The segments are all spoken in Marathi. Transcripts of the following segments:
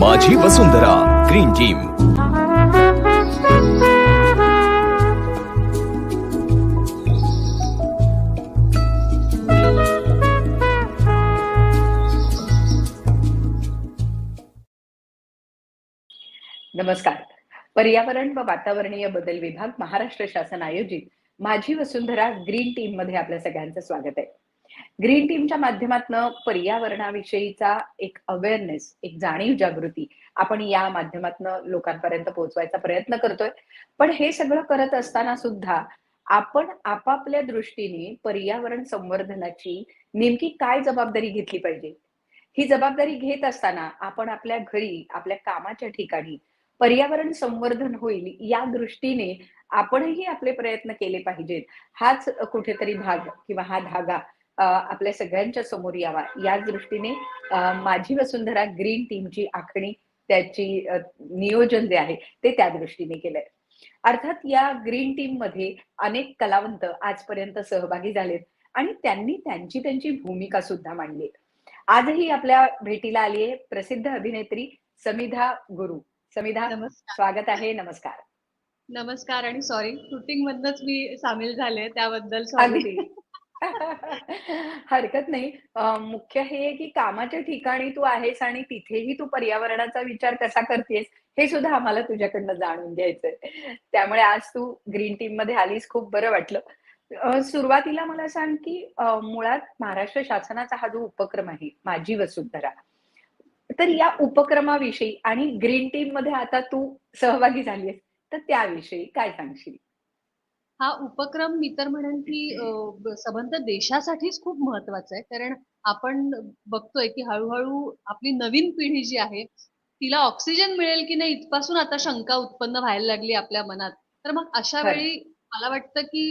माझी वसुंधरा ग्रीन टीम. नमस्कार. पर्यावरण व वातावरणीय बदल विभाग महाराष्ट्र शासन आयोजित माझी वसुंधरा ग्रीन टीममध्ये आपल्या सगळ्यांचं स्वागत आहे. ग्रीन टीमच्या माध्यमातून पर्यावरणाविषयीचा एक अवेअरनेस एक जाणीव जागृती आपण या माध्यमातून लोकांपर्यंत पोहोचवायचा प्रयत्न करतोय. पण हे सगळं करत असताना सुद्धा आपण आपापल्या दृष्टीने पर्यावरण संवर्धनाची नेमकी काय जबाबदारी घेतली पाहिजे? ही जबाबदारी घेत असताना आपण आपल्या घरी आपल्या कामाच्या ठिकाणी पर्यावरण संवर्धन होईल या दृष्टीने आपणही आपले प्रयत्न केले पाहिजेत. हाच कुठेतरी भाग किंवा हा धागा आपल्या सगळ्यांच्या समोर यावा. या दृष्टीने माझी वसुंधरा ग्रीन टीमची आखणी त्याची नियोजन जे आहे ते त्या दृष्टीने केलंय. अर्थात या ग्रीन टीममध्ये अनेक कलावंत आजपर्यंत सहभागी झालेत आणि त्यांनी त्यांची त्यांची भूमिका सुद्धा मांडली आजही आपल्या भेटीला आली आहे प्रसिद्ध अभिनेत्री समिधा गुरु. समिधा स्वागत आहे नमस्कार. नमस्कार आणि सॉरी शूटिंग मधनच मी सामील झाले त्याबद्दल सॉरी हरकत नाही. मुख्य हे आहे की कामाच्या ठिकाणी तू आहेस आणि तिथेही तू पर्यावरणाचा विचार कसा करतेस हे सुद्धा आम्हाला तुझ्याकडनं जाणून घ्यायचंय. त्यामुळे आज तू ग्रीन टीममध्ये आलीस खूप बरं वाटलं. सुरुवातीला मला सांग की मुळात महाराष्ट्र शासनाचा हा जो उपक्रम आहे माझी वसुंधरा तर या उपक्रमाविषयी आणि ग्रीन टीममध्ये आता तू सहभागी झालीस तर त्याविषयी काय सांगशील? हा उपक्रम मी तर म्हणेन की संबंध देशासाठीच खूप महत्त्वाचा आहे. कारण आपण बघतोय की हळूहळू आपली नवीन पिढी जी आहे तिला ऑक्सिजन मिळेल की नाही इथपासून आता शंका उत्पन्न व्हायला लागली आपल्या मनात. तर मग अशा. वेळी मला वाटतं की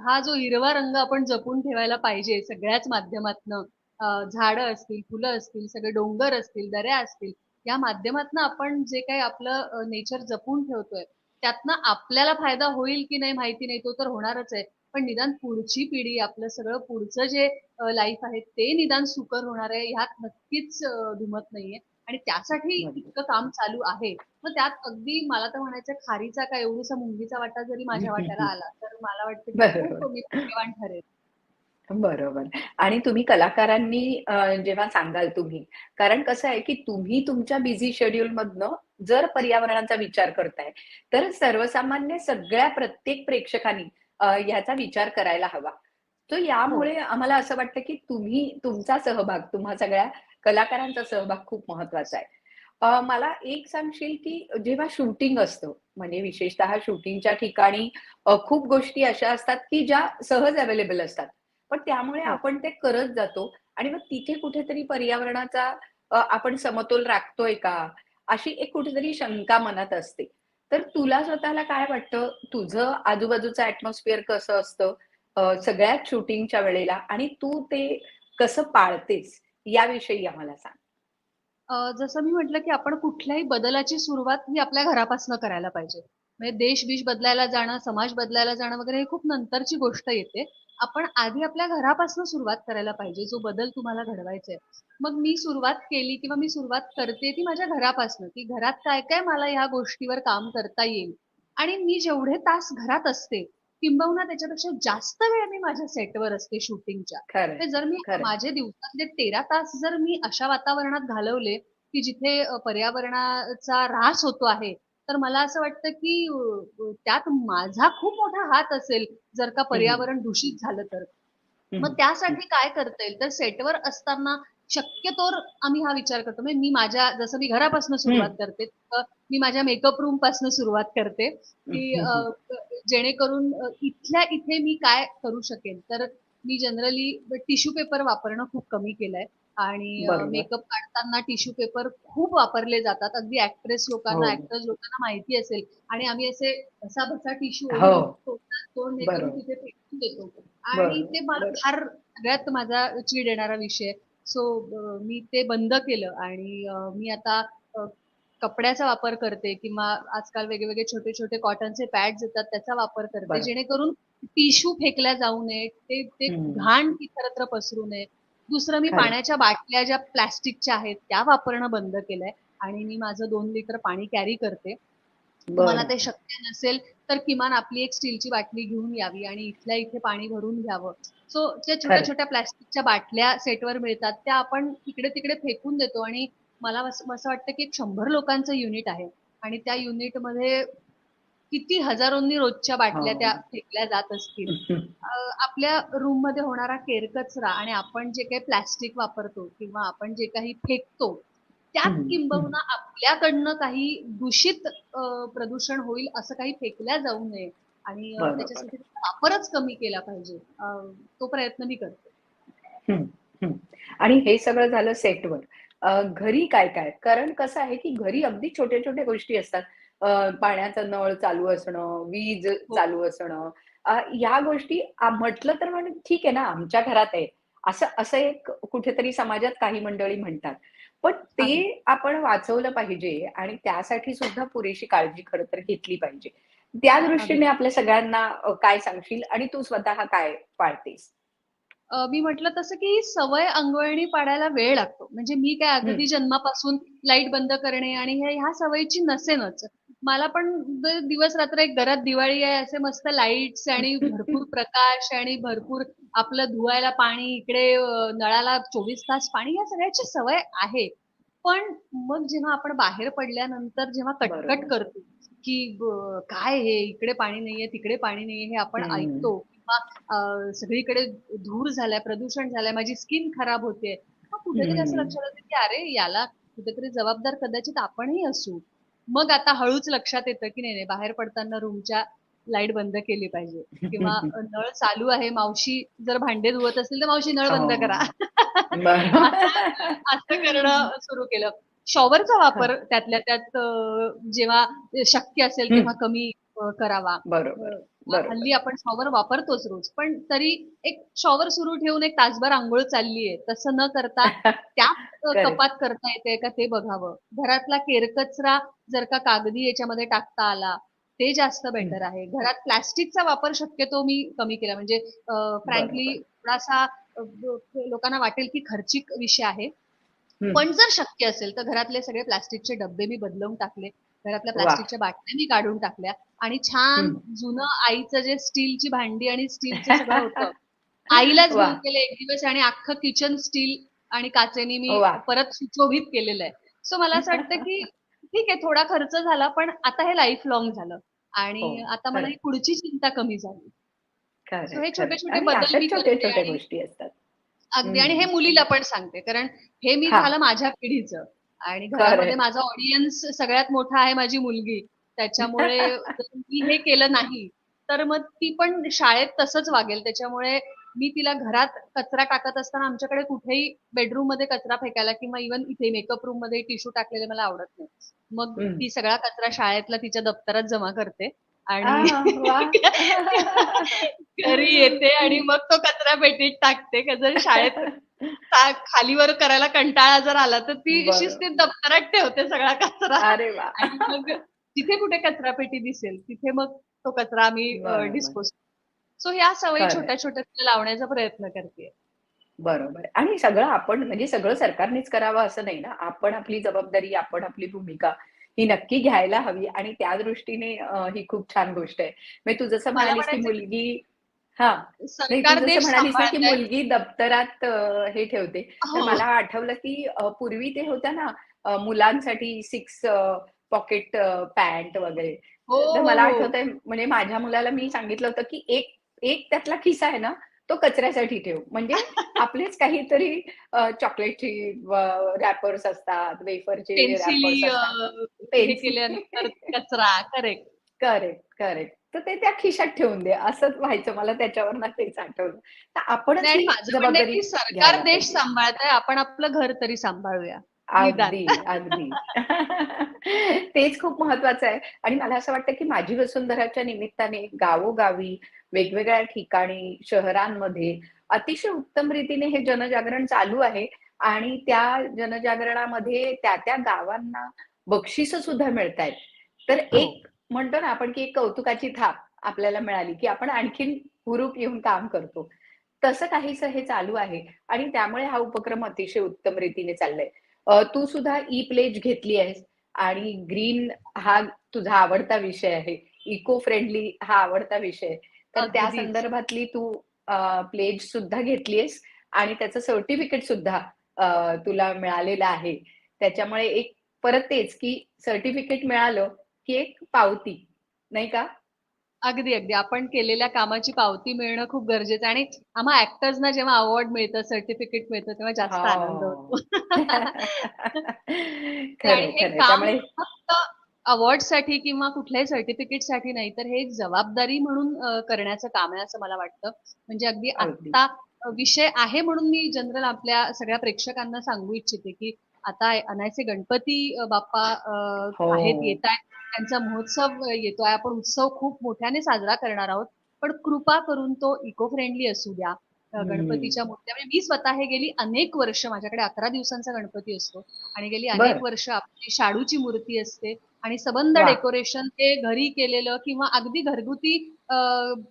हा जो हिरवा रंग आपण जपून ठेवायला पाहिजे सगळ्याच माध्यमातनं झाडं असतील फुलं असतील सगळे डोंगर असतील दऱ्या असतील या माध्यमातनं आपण जे काही आपलं नेचर जपून ठेवतोय त्यातनं आपल्याला फायदा होईल की नाही माहिती नाही तो तर होणारच आहे पण निदान पुढची पिढी आपलं सगळं पुढचं जे लाईफ आहे ते निदान सुकर होणार आहे ह्यात नक्कीच अं, दुमत नाहीये आणि त्यासाठी. इतकं काम चालू आहे मग त्यात अगदी मला तर म्हणायचं खारीचा काय एवढूसा मुंगीचा वाटा जरी माझ्या वाट्याला आला तर मला वाटतं की. खूप मी ठरेल बरोबर. आणि तुम्ही कलाकारांनी अं, जेव्हा सांगाल तुम्ही कारण कसं आहे की तुम्ही तुमच्या बिझी शेड्यूल मधनं जर पर्यावरणाचा विचार करताय तर सर्वसामान्य सगळ्या प्रत्येक प्रेक्षकांनी अं, ह्याचा विचार करायला हवा. तर यामुळे आम्हाला असं वाटतं की तुम्ही तुमचा सहभाग तुम्हा सगळ्या कलाकारांचा सहभाग खूप महत्त्वाचा आहे. अं, मला एक सांगशील की जेव्हा शूटिंग असतं म्हणजे विशेषतः शूटिंगच्या ठिकाणी अं, खूप गोष्टी अशा असतात की ज्या सहज अवेलेबल असतात. पण त्यामुळे. आपण ते करत जातो. आणि मग तिथे कुठेतरी पर्यावरणाचा आपण समतोल राखतोय का? अशी एक कुठेतरी शंका मनात असते. तर तुला स्वतःला काय वाटतं? तुझं आजूबाजूचं ऍटमॉस्फिअर कसं असतं? सगळ्यात शूटिंगच्या वेळेला आणि तू ते कसं पाळतेस? याविषयी आम्हाला सांग. जसं मी म्हटलं की आपण कुठल्याही बदलाची सुरुवात ही आपल्या घरापासून करायला पाहिजे. म्हणजे देश बिश बदलायला जाणं समाज बदलायला जाणं वगैरे हे खूप नंतरची गोष्ट येते. आपण आधी आपल्या घरापासून सुरुवात करायला पाहिजे जो बदल तुम्हाला घडवायचा आहे मग मी सुरुवात केली किंवा मी सुरुवात करते ती माझ्या घरापासून की घरात काय काय मला ह्या गोष्टीवर काम करता येईल? आणि मी जेवढे तास घरात असते किंबहुना त्याच्यापेक्षा जास्त वेळ मी माझ्या सेटवर असते शूटिंगच्या. जर मी. माझे दिवसातले तेरा तास जर मी अशा वातावरणात घालवले की जिथे पर्यावरणाचा ऱ्हास होतो आहे तर मला असं वाटतं की त्यात माझा खूप मोठा हात असेल जर का पर्यावरण दूषित झालं तर. मग त्यासाठी काय करता येईल? तर सेटवर असताना शक्यतोवर आम्ही हा विचार करतो. म्हणजे मी माझ्या जसं मी घरापासून सुरुवात करते मी माझ्या मेकअप रूमपासून सुरुवात करते की जेणेकरून इथल्या इथे मी काय करू शकेन? तर मी जनरली टिश्यू पेपर वापरणं खूप कमी केलंय. आणि. मेकअप काढताना टिश्यू पेपर खूप वापरले जातात अगदी ऍक्ट्रेस लोकांना हो. ऍक्टर्स लोकांना माहिती असेल आणि आम्ही असे असा बसा टिश्यू हो. तोंड हे. तिथे फेकून देतो आणि ते मला. फार सगळ्यात माझा चीड येणारा विषय सो मी ते बंद केलं आणि मी आता कपड्याचा वापर करते किंवा आजकाल वेगवेगळे छोटे छोटे कॉटनचे पॅड्स येतात त्याचा वापर करते. जेणेकरून टिश्यू फेकल्या जाऊ नये ते. घाण इतरत्र पसरू नये दुसरं मी. पाण्याच्या बाटल्या ज्या प्लास्टिकच्या आहेत त्या वापरणं बंद केलंय. आणि मी माझं दोन लिटर पाणी कॅरी करते. मला ते शक्य नसेल तर किमान आपली एक स्टीलची बाटली घेऊन यावी आणि इथल्या इथे पाणी भरून घ्यावं. सो त्या छोट्या. छोट्या प्लास्टिकच्या बाटल्या सेटवर मिळतात त्या आपण इकडे तिकडे फेकून देतो. आणि मला असं असं वाटतं की एक शंभर लोकांचं युनिट आहे. आणि त्या युनिटमध्ये किती हजारोंनी रोजच्या बाटल्या. त्या फेकल्या जात असतील. आपल्या रूममध्ये होणारा केरकचरा आणि आपण जे काही प्लास्टिक वापरतो किंवा आपण जे काही फेकतो त्यात किंबहुना आपल्याकडनं काही दूषित प्रदूषण होईल असं काही फेकल्या जाऊ नये. आणि. त्याच्यासाठी वापरच कमी केला पाहिजे. तो प्रयत्न मी करते. आणि हे सगळं झालं सेटवर घरी काय काय कारण कसं आहे की घरी अगदी छोट्या छोट्या गोष्टी असतात. अं, पाण्याचा नळ चालू असणं वीज चालू असणं अं, ह्या गोष्टी आ, म्हटलं तर म्हणजे ठीक आहे ना आमच्या घरात आहे. असं असं एक कुठेतरी समाजात काही मंडळी म्हणतात. पण ते. आपण वाचवलं पाहिजे आणि त्यासाठी सुद्धा पुरेशी काळजी खरं तर घेतली पाहिजे. त्या दृष्टीने आपल्या सगळ्यांना अं, काय सांगशील आणि तू स्वतः काय पाळतेस? अं, मी म्हटलं तसं की सवय अंगवळणी पाडायला वेळ लागतो. म्हणजे मी काय अगदी जन्मापासून लाइट बंद करणे आणि हे ह्या सवयीची नसेनच. मला पण दिवस रात्र एक घरात दिवाळी आहे असे मस्त लाईट्स आणि भरपूर प्रकाश आणि भरपूर आपलं धुवायला पाणी इकडे नळाला चोवीस तास पाणी या सगळ्याची सवय आहे पण मग जेव्हा आपण बाहेर पडल्यानंतर जेव्हा कटकट. करतो की काय हे इकडे पाणी नाहीये तिकडे पाणी नाहीये हे आपण. ऐकतो किंवा सगळीकडे धूर झालाय प्रदूषण झालंय माझी स्किन खराब होते मग कुठेतरी असं. लक्षात येतं की अरे याला कुठेतरी जबाबदार कदाचित आपणही असू मग आता हळूच लक्षात येतं की नाही नाही बाहेर पडताना रूमच्या लाइट बंद केली पाहिजे किंवा नळ चालू आहे मावशी जर भांडे धुवत असतील तर मावशी नळ बंद हो. करा. असं करणं सुरू केलं शॉवरचा वापर त्यातल्या त्यात जेव्हा शक्य असेल. तेव्हा कमी करावा बरोबर हल्ली आपण शॉवर वापरतोच रोज. पण तरी एक शॉवर सुरू ठेवून एक तासभर आंघोळ चाललीये. तसं न करता त्यात. कपात करता येते का ते बघावं. घरातला केरकचरा जर का कागदी याच्यामध्ये टाकता आला ते जास्त बेटर आहे. घरात प्लास्टिकचा वापर शक्यतो मी कमी केला. म्हणजे फ्रँकली. थोडासा लोकांना वाटेल की खर्चिक विषय आहे. पण जर शक्य असेल तर घरातले सगळे प्लास्टिकचे डब्बे मी बदलवून टाकले. घरातल्या. प्लास्टिकच्या बाटल्या मी काढून टाकल्या आणि छान. जुनं आईचं जे स्टीलची भांडी आणि स्टीलचं सगळं होतं आईलाच. घेऊन गेले एक दिवस आणि अख्खं किचन स्टील आणि काचेने मी. परत सुशोभित केलेलं आहे सो मला असं वाटतं की ठीक आहे थोडा खर्च झाला पण आता हे लाईफ लॉंग झालं आणि हो, आता मला. ही पुढची चिंता कमी झाली हे छोटे. छोटे बदल मी छोट्या आणि- गोष्टी असतात अगदी आणि हे. मुलीला पण सांगते कारण हे मी. झालं माझ्या पिढीचं आणि. घरामध्ये माझा ऑडियन्स सगळ्यात मोठा आहे माझी मुलगी त्याच्यामुळे मी हे केलं नाही तर मग ती पण शाळेत तसंच वागेल त्याच्यामुळे मी तिला घरात कचरा टाकत असताना आमच्याकडे कुठेही बेडरूममध्ये कचरा फेकायला किंवा इव्हन इथे मेकअप रूममध्ये टिश्यू टाकलेले मला आवडत नाही मग. ती सगळा कचरा शाळेतला तिच्या दप्तरात जमा करते आणि. घरी येते आणि मग तो कचरा पेटीत टाकते का जर शाळेत खालीवर करायला कंटाळा जर आला तर ती. शिस्तीत दप्तरात ठेवते सगळा कचरा अरे आणि मग जिथे कुठे कचरा पेटी दिसेल तिथे मग तो कचरा आम्ही. डिस्पोज सो ह्या सवयी. छोट्या छोट्या लावण्याचा प्रयत्न करते बरोबर आणि सगळं आपण म्हणजे सगळं सरकारनेच करावं असं नाही ना आपण आपली जबाबदारी आपण आपली भूमिका ही नक्की घ्यायला हवी आणि त्या दृष्टीने ही खूप छान गोष्ट आहे म्हणजे तू जसं म्हणालीस की मुलगी हा म्हणालीस की. मुलगी दप्तरात हे ठेवते तर हो. मला आठवलं की पूर्वी ते होत्या ना मुलांसाठी सिक्स पॉकेट पॅन्ट वगैरे हो, तर मला हो. आठवतंय म्हणजे माझ्या मुलाला मी सांगितलं होतं की एक एक त्यातला खिसा आहे ना तो कचऱ्यासाठी ठेव. म्हणजे आपलेच काहीतरी चॉकलेटची रॅपर्स असतात वेफरचे कचरा करेक्ट करेक्ट करेक्ट तर ते त्या खिशात ठेवून दे. असंच व्हायचं. मला त्याच्यावर तेच आठवलं. तर आहे की सरकार देश पाहिजे. सांभाळतंय. आपण आपलं घर तरी सांभाळूया. अगदी अगदी. तेच खूप महत्वाचं आहे. आणि मला असं वाटतं की माझी वसुंधराच्या निमित्ताने गावोगावी वेगवेगळ्या ठिकाणी शहरांमध्ये अतिशय उत्तम रीतीने हे जनजागरण चालू आहे. आणि त्या जनजागरणामध्ये त्या त्या गावांना बक्षिस सुद्धा मिळतायत तर हो. एक म्हणतो ना आपण की एक कौतुकाची थाप आपल्याला मिळाली की आपण आणखीन हुरूप येऊन काम करतो. तसं काहीसं हे चालू आहे. आणि त्यामुळे हा उपक्रम अतिशय उत्तम रीतीने चाललाय. तू सुद्धा ई प्लेज घेतली आहेस. आणि ग्रीन हा तुझा आवडता विषय आहे. इको फ्रेंडली हा आवडता विषय आहे. तर त्या. संदर्भातली तू प्लेज सुद्धा घेतलीयस आणि त्याचं सर्टिफिकेट सुद्धा तुला मिळालेलं आहे. त्याच्यामुळे एक परत तेच की सर्टिफिकेट मिळालं की एक पावती. नाही का? अगदी अगदी. आपण केलेल्या कामाची पावती मिळणं खूप गरजेचं आहे. आणि आम्हा ऍक्टर्सना जेव्हा अवॉर्ड मिळतं सर्टिफिकेट मिळतं तेव्हा जास्त आनंद होतो. आणि हे काम फक्त किंवा कुठल्याही सर्टिफिकेटसाठी नाही तर हे एक जबाबदारी म्हणून करण्याचं काम आहे असं मला वाटतं. म्हणजे अगदी. आता विषय आहे म्हणून मी जनरल आपल्या सगळ्या प्रेक्षकांना सांगू इच्छिते की आता अनायसे गणपती बाप्पा हो. आहेत येत आहेत त्यांचा महोत्सव अ, येतोय. आपण उत्सव खूप मोठ्याने साजरा करणार आहोत. पण कृपा करून तो इको फ्रेंडली असू द्या. गणपतीच्या मूर्त्या. म्हणजे मी स्वतः हे गेली अनेक वर्ष माझ्याकडे अकरा दिवसांचा गणपती असतो. आणि गेली. अनेक वर्ष आपली शाडूची मूर्ती असते. आणि सबंध वा. डेकोरेशन ते घरी केलेलं किंवा अगदी घरगुती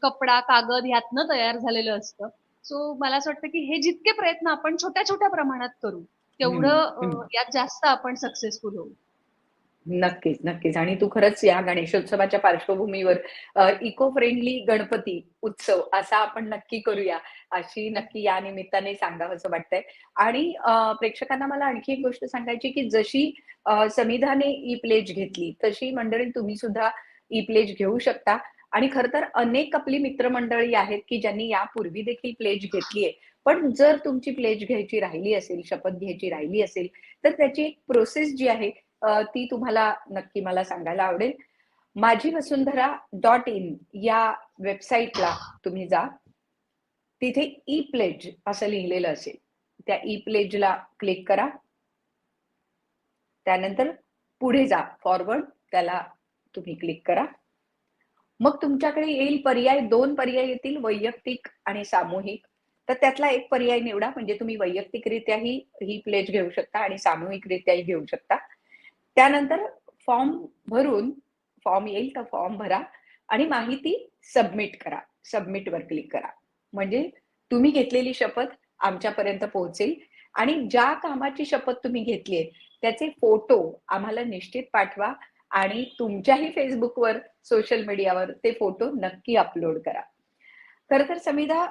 कपडा कागद ह्यातनं तयार झालेलं असतं. सो मला असं वाटतं की हे जितके प्रयत्न आपण छोट्या छोट्या प्रमाणात करू तेवढं. यात जास्त आपण सक्सेसफुल होऊ. नक्कीच नक्कीच. आणि तू खरंच या गणेशोत्सवाच्या पार्श्वभूमीवर इको फ्रेंडली गणपती उत्सव असा आपण नक्की करूया अशी नक्की या निमित्ताने सांगावंसं वाटतंय. आणि प्रेक्षकांना मला आणखी एक गोष्ट सांगायची की जशी संविधाने समिधाने ई प्लेज घेतली तशी मंडळी तुम्ही सुद्धा ई प्लेज घेऊ शकता. आणि खर तर अनेक आपली मित्रमंडळी आहेत की ज्यांनी यापूर्वी देखील प्लेज घेतलीये पण जर तुमची प्लेज घ्यायची राहिली असेल शपथ घ्यायची राहिली असेल तर त्याची एक प्रोसेस जी आहे ती तुम्हाला नक्की मला सांगायला आवडेल. माझी वसुंधरा डॉट इन या वेबसाईटला तुम्ही जा. तिथे ई प्लेज असं लिहिलेलं असेल. त्या ई प्लेजला क्लिक करा. त्यानंतर पुढे जा. फॉरवर्ड त्याला तुम्ही क्लिक करा. मग तुमच्याकडे येईल पर्याय. दोन पर्याय येतील. वैयक्तिक आणि सामूहिक. तर त्यातला एक पर्याय निवडा. म्हणजे तुम्ही वैयक्तिकरित्याही ही प्लेज घेऊ शकता आणि सामूहिकरित्याही घेऊ शकता. त्यानंतर फॉर्म भरून फॉर्म येईल तर फॉर्म भरा आणि माहिती सबमिट करा. सबमिट वर क्लिक करा. म्हणजे तुम्ही घेतलेली शपथ आमच्यापर्यंत पोहोचेल आणि ज्या कामाची शपथ तुम्ही घेतली आहे त्याचे फोटो आम्हाला निश्चित पाठवा आणि तुमच्याही फेसबुकवर सोशल मीडियावर ते फोटो नक्की अपलोड करा. खर तर समिधा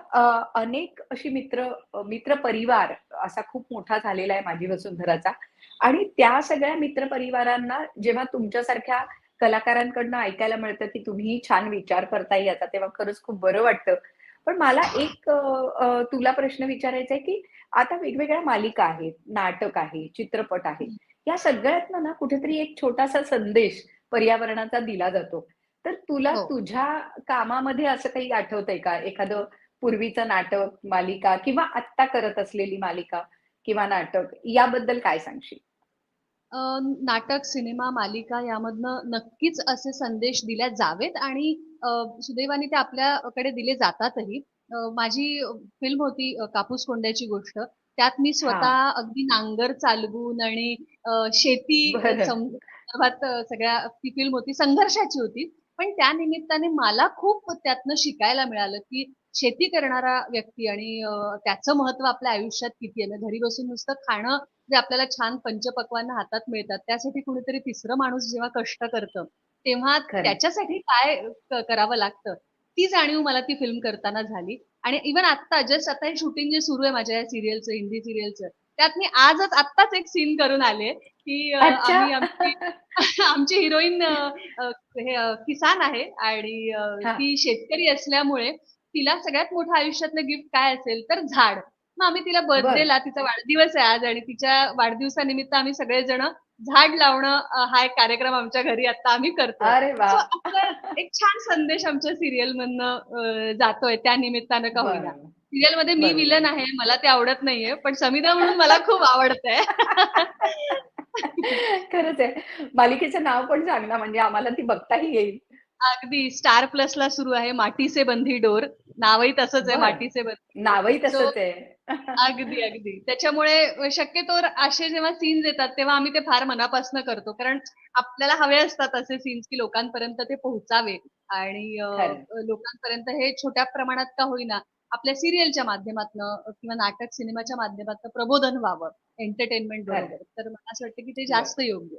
अनेक अशी मित्र मित्र परिवार असा खूप मोठा झालेला आहे माझी वसुंधराचा. आणि त्या सगळ्या मित्र परिवारांना जेव्हा तुमच्यासारख्या कलाकारांकडनं ऐकायला मिळतं की तुम्ही छान विचार करताय याचा तेव्हा खरंच खूप बरं वाटतं. पण मला एक तुला प्रश्न विचारायचा आहे की आता वेगवेगळ्या मालिका आहेत नाटक आहे चित्रपट आहे या सगळ्यातनं ना कुठेतरी एक छोटासा संदेश पर्यावरणाचा दिला जातो. तर तुला हो. तुझ्या कामामध्ये असं काही आठवतंय का? एखादं पूर्वीचं नाटक मालिका किंवा आत्ता करत असलेली मालिका किंवा नाटक याबद्दल काय सांगशील? अ, नाटक, सिनेमा, मालिका यामधनं नक्कीच असे संदेश दिल्या जावेत आणि अ, सुदैवाने ते आपल्याकडे दिले जातातही. अ, माझी फिल्म होती अ, कापूस कोंड्याची गोष्ट. त्यात मी स्वतः अगदी नांगर चालवून आणि अ, शेती बरं. संदर्भात अ, सगळ्या ती फिल्म होती. संघर्षाची होती. पण त्या निमित्ताने मला खूप त्यातनं शिकायला मिळालं, की शेती करणारा व्यक्ती आणि अ, त्याचं महत्त्व आपल्या आयुष्यात किती आहे. म्हणजे घरी बसून नुसतं खाणं जे आपल्याला छान पंचपक्वान्न हातात मिळतात, त्यासाठी कुणीतरी तिसरं माणूस जेव्हा कष्ट करतं, तेव्हा. त्याच्यासाठी काय करावं लागतं, ती जाणीव मला ती फिल्म करताना झाली. आणि इव्हन आत्ता जस्ट आता हे शूटिंग जे सुरू आहे माझ्या या सीरियलचं, हिंदी सीरियलचं, त्यात मी आजच आत्ताच एक सीन करून आले, की. आम्ही आमची आमची हिरोईन हे किसान आहे आणि. ती शेतकरी असल्यामुळे तिला सगळ्यात मोठं आयुष्यातलं गिफ्ट काय असेल तर झाड. मग आम्ही तिला बर्थडेला तिचा वाढदिवस आहे आज आणि तिच्या वाढदिवसानिमित्त आम्ही सगळेजण झाड लावणं हा एक कार्यक्रम आमच्या घरी आता आम्ही असं एक छान संदेश आमच्या सीरियल मधनं जातोय त्या निमित्तानं का होईना. सीरियलमध्ये मी. विलन आहे. मला ते आवडत नाहीये. पण समिधा म्हणून मला खूप आवडतंय. खरंच आहे. मालिकेचं नाव पण सांग ना, म्हणजे आम्हाला ती बघताही येईल. अगदी स्टार प्लस ला सुरू आहे माटी से बंधी डोर नावही तसंच आहे बंधी नावही तसंच आहे. अगदी अगदी. त्याच्यामुळे शक्यतो असे जेव्हा सीन्स येतात तेव्हा आम्ही ते फार मनापासून करतो. कारण आपल्याला हवे असतात असे सीन्स की लोकांपर्यंत ते पोहोचावे आणि. लोकांपर्यंत हे छोट्या प्रमाणात का होईना आपल्या सिरियलच्या माध्यमातून किंवा नाटक सिनेमाच्या माध्यमातून प्रबोधन व्हावं एंटरटेनमेंट. बरोबर. तर मला असं वाटतं की ते जास्त योग्य.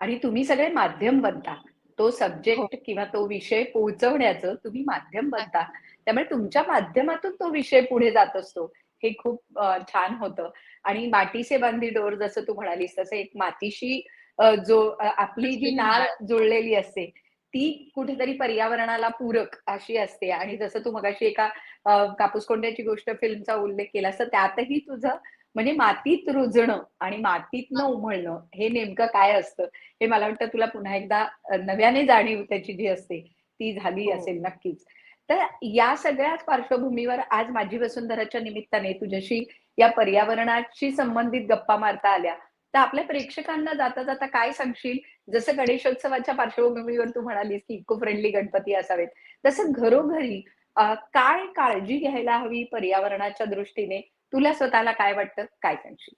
आणि तुम्ही सगळे माध्यम बनता. तो हो. सब्जेक्ट किंवा तो विषय पोहोचवण्याचं तुम्ही माध्यम बनता त्यामुळे तुमच्या माध्यमातून तो विषय पुढे जात असतो हे खूप छान होतं आणि मातीसे बांधी डोर जसं तू म्हणालीस तसं एक मातीशी जो आपली जी नाळ. जुळलेली असते ती कुठेतरी पर्यावरणाला पूरक अशी असते आणि जसं तू मगाशी एका कापूस कोंड्याची गोष्ट फिल्मचा उल्लेख केला तर त्यातही तुझं म्हणजे मातीत रुजणं आणि मातीतनं उमळणं हे नेमकं काय असतं? हे मला वाटतं तुला पुन्हा एकदा नव्याने जाणीव त्याची जी असते ती झाली हो. असेल नक्कीच. तर या सगळ्याच पार्श्वभूमीवर आज माझी वसुंधराच्या निमित्ताने तुझ्याशी या पर्यावरणाशी संबंधित गप्पा मारता आल्या. तर आपल्या प्रेक्षकांना जाता जाता काय सांगशील? जसं गणेशोत्सवाच्या पार्श्वभूमीवर तू म्हणालीस की इको फ्रेंडली गणपती असावेत. तसं घरोघरी काय काळजी घ्यायला हवी पर्यावरणाच्या दृष्टीने? तुला स्वतःला काय वाटतं? काय सांगशील?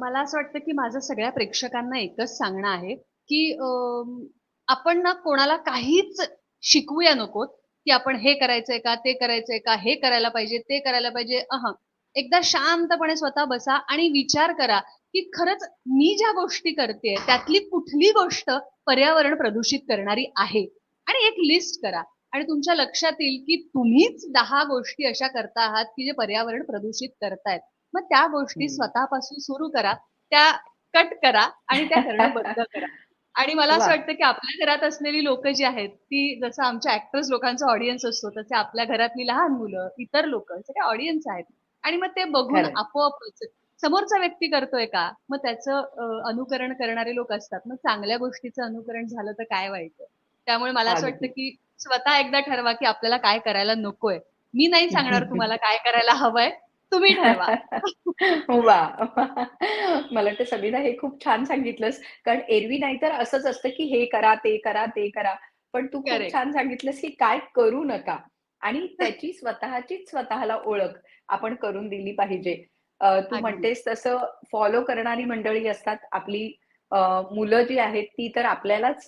मला असं वाटतं की माझं सगळ्या प्रेक्षकांना एकच सांगणं आहे की आपण ना कोणाला काहीच शिकवूया नकोत की आपण हे करायचंय का ते करायचंय का हे करायला पाहिजे ते करायला पाहिजे. अह. एकदा शांतपणे स्वतः बसा आणि विचार करा की खरंच मी ज्या गोष्टी करते त्यातली कुठली गोष्ट पर्यावरण प्रदूषित करणारी आहे? आणि एक लिस्ट करा. आणि तुमच्या लक्षात येईल की तुम्हीच दहा गोष्टी अशा करता आहात की जे पर्यावरण प्रदूषित करतायत मग त्या गोष्टी. स्वतःपासून सुरू करा त्या कट करा आणि त्या करणं बंद करा आणि मला असं. वाटतं की आपल्या घरात असलेली लोक जी आहेत ती जसं आमच्या ऍक्टर्स लोकांचा ऑडियन्स असतो तसे आपल्या घरातली लहान मुलं इतर लोक सगळे ऑडियन्स आहेत आणि मग ते बघून. आपोआपच समोरचा व्यक्ती करतोय का मग त्याचं अनुकरण करणारे लोक असतात मग चांगल्या गोष्टीचं अनुकरण झालं तर काय वाईट त्यामुळे मला असं. वाटतं की स्वतः एकदा ठरवा की आपल्याला काय करायला नकोय. मी नाही सांगणार तुम्हाला काय करायला हवंय. तुम्ही ठरवा. वा. मला वाटतं सबिता हे खूप छान सांगितलंस. कारण एरवी नाहीतर असंच असतं की हे करा ते करा ते करा. पण तू खूप. छान सांगितलंस की काय करू नका. आणि त्याची स्वतःचीच स्वतःला ओळख आपण करून दिली पाहिजे. तू. म्हणतेस तसं फॉलो करणारी मंडळी असतात. आपली मुलं जी आहेत ती तर आपल्यालाच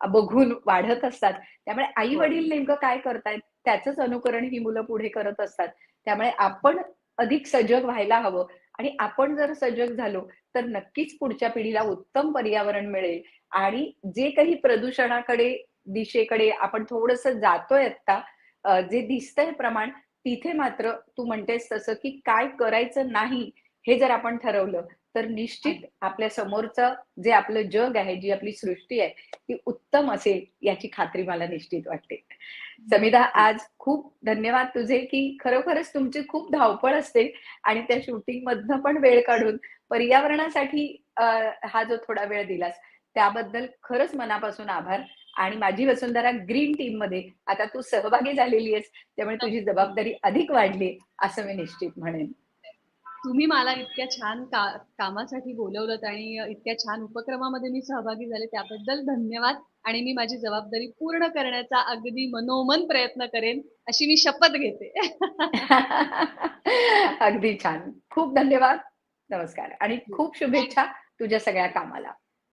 बघून वाढत असतात. त्यामुळे आई वडील नेमकं काय करतायत? त्याचंच अनुकरण ही मुलं पुढे करत असतात. त्यामुळे आपण अधिक सजग व्हायला हवं. आणि आपण जर सजग झालो तर नक्कीच पुढच्या पिढीला उत्तम पर्यावरण मिळेल. आणि जे काही प्रदूषणाकडे दिशेकडे आपण थोडस जातोय आता जे दिसतंय प्रमाण तिथे मात्र तू म्हणतेस तसं की काय करायचं नाही हे जर आपण ठरवलं तर निश्चित आपल्या समोरचं जे आपलं जग आहे जी आपली सृष्टी आहे ती उत्तम असेल याची खात्री मला निश्चित वाटते. समिधा आज खूप धन्यवाद तुझे की खरोखरच तुमची खूप धावपळ असते आणि त्या शूटिंग मधनं पण वेळ काढून पर्यावरणासाठी हा जो थोडा वेळ दिलास त्याबद्दल खरंच मनापासून आभार आणि माझी वसुंधरा ग्रीन टीममध्ये आता तू सहभागी झालेली आहेस त्यामुळे तुझी जबाबदारी अधिक वाढली असं मी निश्चित म्हणेन. तुम्ही मला इतक्या छान का कामासाठी बोलवलं आणि इतक्या छान उपक्रमामध्ये मी सहभागी झाले त्याबद्दल धन्यवाद. आणि मी माझी जबाबदारी पूर्ण करण्याचा अगदी मनोमन प्रयत्न करेन अशी मी शपथ घेते. अगदी छान. खूप धन्यवाद. नमस्कार. आणि खूप शुभेच्छा तुझ्या सगळ्या कामाला.